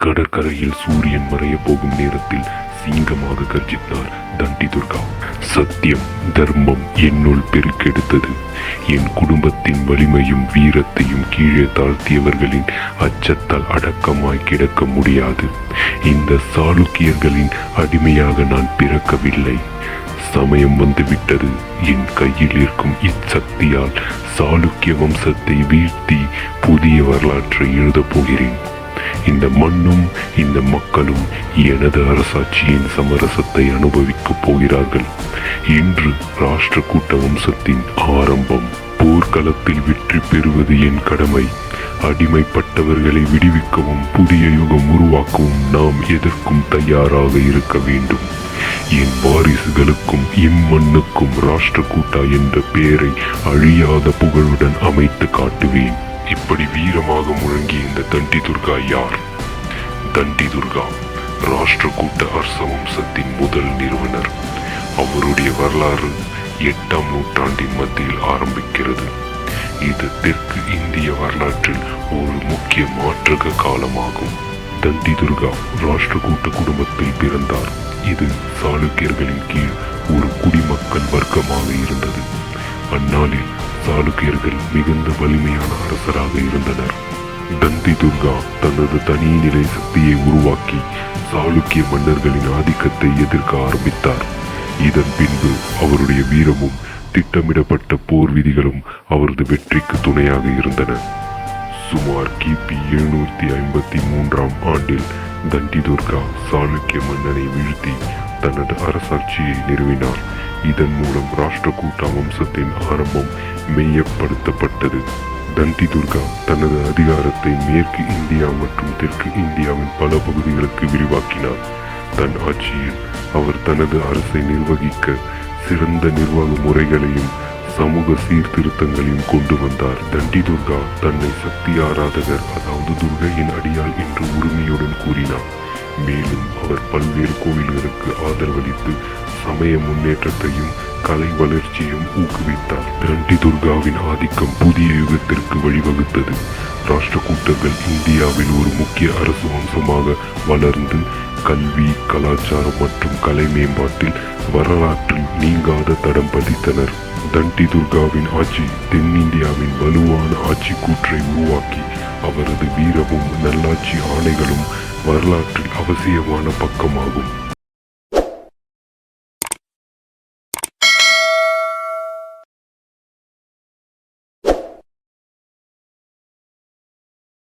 கடற்கரையில் சூரியன் மறைய போகும் நேரத்தில் சிங்கமாக கர்ஜித்தார் தண்டி துர்கா சத்தியம் தர்மம் என்னுள் பெருக்கெடுத்தது. என் குடும்பத்தின் வலிமையும் வீரத்தையும் கீழே தாழ்த்தியவர்களின் அச்சத்தால் அடக்கமாய் கிடக்க முடியாது. இந்த சாளுக்கியர்களின் அடிமையாக நான் பிறக்கவில்லை. சமயம் வந்துவிட்டது. என் கையில் இருக்கும் இச்சக்தியால் சாளுக்கிய வம்சத்தை வீழ்த்தி புதிய வரலாற்றை எழுதப் போகிறேன். இந்த மண்ணும் இந்த மக்களும் எனது அரசாட்சியின் சமரசத்தை அனுபவிக்கப் போகிறார்கள். இன்று ராஷ்டிர கூட்ட வம்சத்தின் ஆரம்பம். போர்க்களத்தில் வெற்றி பெறுவது என் கடமை. அடிமைப்பட்டவர்களை விடுவிக்கவும் புதிய யுகம் உருவாக்கவும் நாம் எதற்கும் தயாராக இருக்க வேண்டும். என் வாரிசுகளுக்கும் இம்மண்ணுக்கும் ராஷ்டிரகூட்டா என்ற பெயரை அழியாத புகழுடன் அமைத்து காட்டுவேன். இப்படி வீரமாக முழங்கிய இந்த தண்டி துர்கா யார்? தண்டி துர்கா ராஷ்டிரகூட்ட அரச வம்சத்தின் முதல் நிறுவனர். அவருடைய வரலாறு எட்டாம் நூற்றாண்டின் மத்தியில் ஆரம்பிக்கிறது. இது தெற்கு இந்திய வரலாற்றில் ஒரு முக்கிய மாற்றக காலமாகும். தண்டி துர்கா ராஷ்டிரகூட்ட குடும்பத்தில் பிறந்தார். இது சாளுக்கியர்களின் கீழ் ஒரு குடிமக்கள் வர்க்கமாக இருந்தது. அந்நாளில் சாளுக்கியர்கள் மிகுந்த வலிமையான அரசராக இருந்தனர். தந்தி துர்கா தனது தனிநிலை சக்தியை உருவாக்கி சாளுக்கிய மன்னர்களின் ஆதிக்கத்தை எதிர்க்க ஆரம்பித்தார். இதன் பின்பு அவருடைய வீரமும் திட்டமிடப்பட்ட போர் விதிகளும் அவரது வெற்றிக்கு துணையாக இருந்தன. சுமார் கிபி எழுநூற்றி ஐம்பத்தி மூன்றாம் ஆண்டில் தண்டி துர்கா சாளுக்கிய மன்னனை வீழ்த்தி தனது அரசாட்சியை நிறுவினார். இதன் மூலம் ராஷ்டிரகூட்ட வம்சத்தின் ஆரம்பம் மெய்யப்படுத்தப்பட்டது. தண்டி துர்கா தனது அதிகாரத்தை மேற்கு இந்தியா மற்றும் தெற்கு இந்தியாவின் பல பகுதிகளுக்கு விரிவாக்கினார். தன் ஆட்சியில் அவர் தனது அரசை நிர்வகிக்க சிறந்த நிர்வாக முறைகளையும் சமூக சீர்திருத்தங்களையும் கொண்டு வந்தார். தண்டி துர்கா தன்னை சக்தி ஆராதகர் அதாவது துர்கையின் அடியாள் என்று உரிமையுடன் கூறினார். மேலும் அவர் பல்வேறு கோவில்களுக்கு ஆதரவளித்து சமய முன்னேற்றத்தையும் கலை வளர்ச்சியும் ஊக்குவித்தார். தண்டி துர்காவின் ஆதிக்கம் புதிய யுகத்திற்கு வழிவகுத்தது. ராஷ்டிரகூட்டர்கள் இந்தியாவில் ஒரு முக்கிய அரசு வம்சமாக வளர்ந்து கல்வி கலாச்சாரம் மற்றும் கலை மேம்பாட்டில் வரலாற்றில் நீங்காத தடம் பதித்தனர். தண்டி துர்காவின் ஆட்சி தென்னிந்தியாவின் வலுவான ஆட்சி கூற்றை உருவாக்கி அவரது வீரமும் நல்லாட்சி ஆணைகளும் வரலாற்றில் அவசியமான பக்கமாகும்.